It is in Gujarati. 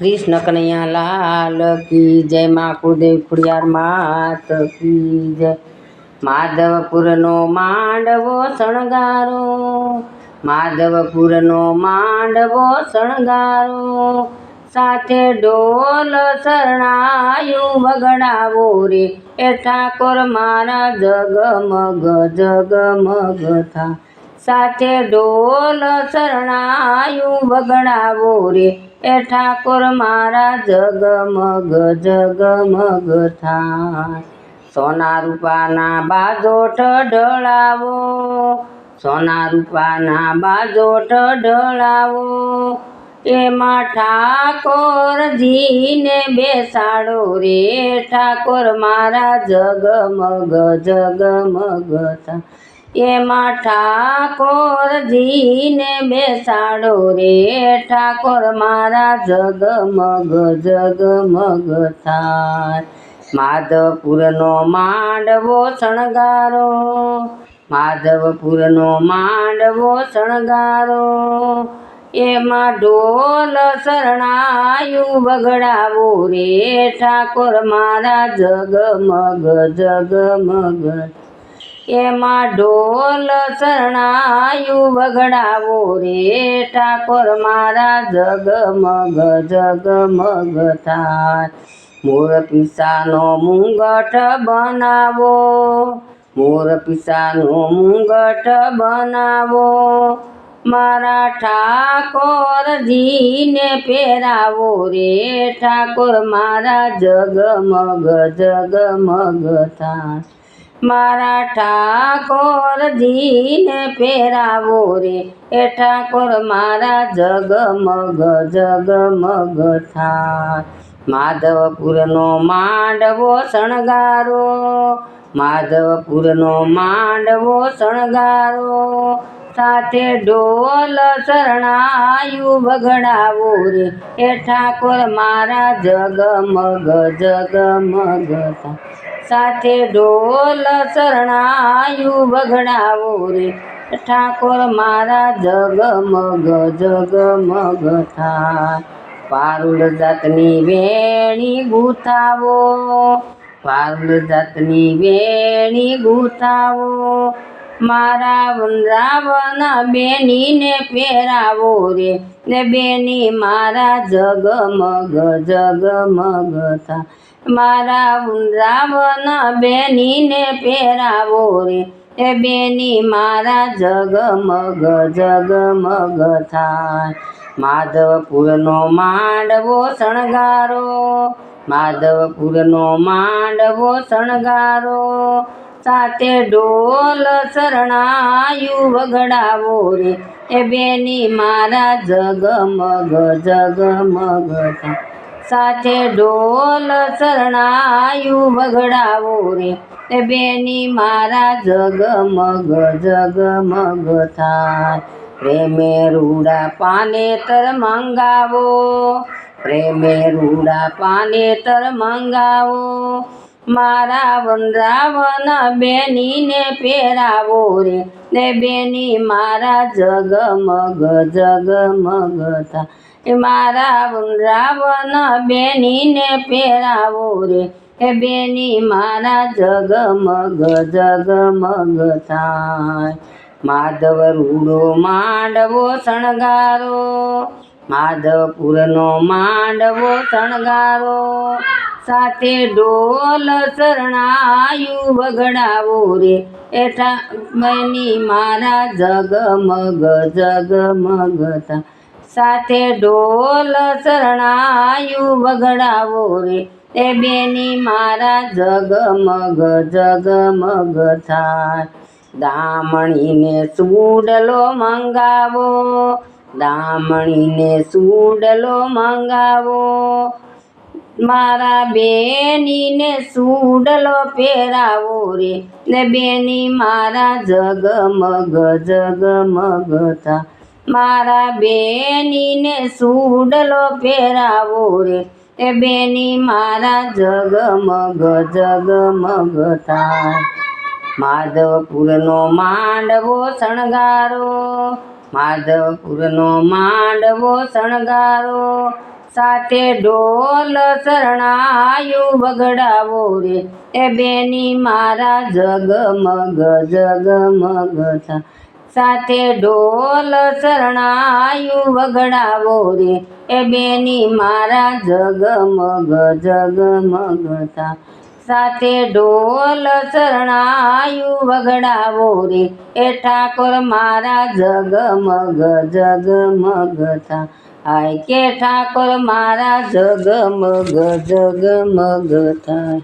કૃષ્ણ કનૈયા લાલ કી જય મા કુદેવ ખુડિયાર માત કી જય. માધવપુરનો માંડવો શણગારો. માધવપુરનો માંડવો શણગારો. સાથે ઢોલ શરણાયું વગડાવો રે. એ ઠાકોર મારા જગમગ જગમગ થા. સાથે ઢોલ શરણાયું વગડાવો રે. એ ઠાકોર મારા જગમગ જગમગ થાય. સોના રૂપાના બાજોઠ ઢળાવો સોના રૂપાના બાજોઠ ઢળાવો એમાં ઠાકોરજીને બેસાડો રે. ઠાકોર મારા જગમગ જગમગ એમાં ઠાકોરજીને બેસાડો રે. ઠાકોર મારા જગમગ જગમગ થાય માધવપુરનો માંડવો શણગારો. માધવપુરનો માંડવો શણગારો. એમાં ઢોલ શરણાયું વગડાવો રે ઠાકોર મારા જગમગ જગમગ. એમાં ઢોલ શરણાયું વગડાવો રે ઠાકોર મારા જગમગ જગમગ થાય મોર પિસાનો મુંગઠ બનાવો, મોર પિસાનો મુંગઠ બનાવો. મારા ઠાકોરજીને પહેરાવો રે ઠાકોર મારા જગમગ જગમગ થાય મારા ઠાકોરજીને પહેરાવો રે એ ઠાકોર મારા જગમગ જગમગ થાય માધવપુરનો માંડવો શણગારો, માધવપુરનો માંડવો શણગારો સાથે ઢોલ શરણાયું વગડાવો રે એ ઠાકોર મારા જગમગ જગમગ થા સાથે ઢોલ શરણાયું વગડાવો રે ઠાકોર મારા જગમગ જગમગ થાય પારુલ જાતની વેણી ગુથાવો પારુલ જાતની વેણી ગુથાવો મારા વૃંદાવન બેનીને પહેરાવો રે. ને બેની મારા જગમગ જગમગ થા. મારા વૃંદાવન બેનીને પહેરાવો રે. એ બેની મારા જગમગ જગમગ થાય માધવપુરનો માંડવો શણગારો. માધવપુરનો માંડવો શણગારો. સાથે ઢોલ શરણાયું વગડાવો રે એ બેની મારા જગમગ જગમગ થા સાથે ઢોલ શરણાયું વગડાવો રે એ બેની મારા જગમગ જગમગ થાય પ્રેમે રૂડા પાનેતર મંગાવો પ્રેમે રૂડા પાનેતર મંગાવો મારા વૃંદાવન બેનીને પહેરાવો રે. ને બેની મારા જગમગ જગમગ થા. એ મારા વૃંદાવન બેનીને પહેરાવો રે. એ બેની મારા જગમગ જગમગ થાય. માધવ રૂડો માંડવો શણગારો. માધવપુરનો માંડવો શણગારો, સાથે ઢોલ શરણાયું વગડાવો રે. એઠા બની મારા જગમગ જગમગ થા. સાથે ઢોલ શરણાયું વગડાવો રે. એ બેની મારા જગમગ જગમગ થાય દામણીને સૂડલો મંગાવો દામણીને સૂડલો મંગાવો. મારા બેનીને સૂડલો પહેરાવો રે. ને બેની મારા જગમગ જગમગ થા. મારા બેનીને સૂડલો પહેરાવો રે. એ બેની મારા જગમગ જગમગ થાય માધવપુરનો માંડવો શણગારો. માધવપુરનો માંડવો શણગારો, સાથે ઢોલ શરણાયું વગડાવો રે. એ બેની મારા જગમગ જગમગ સાથે ઢોલ શરણાયું વગડાવો રે. એ બેની મારા જગમગ જગમગ થા. સાથે ઢોલ શરણાયું વગડાવો રે. એ ઠાકોર મારા જગમગ જગમગ થા. હાય કે ઠાકોર મારા જગમગ જગમગ થાય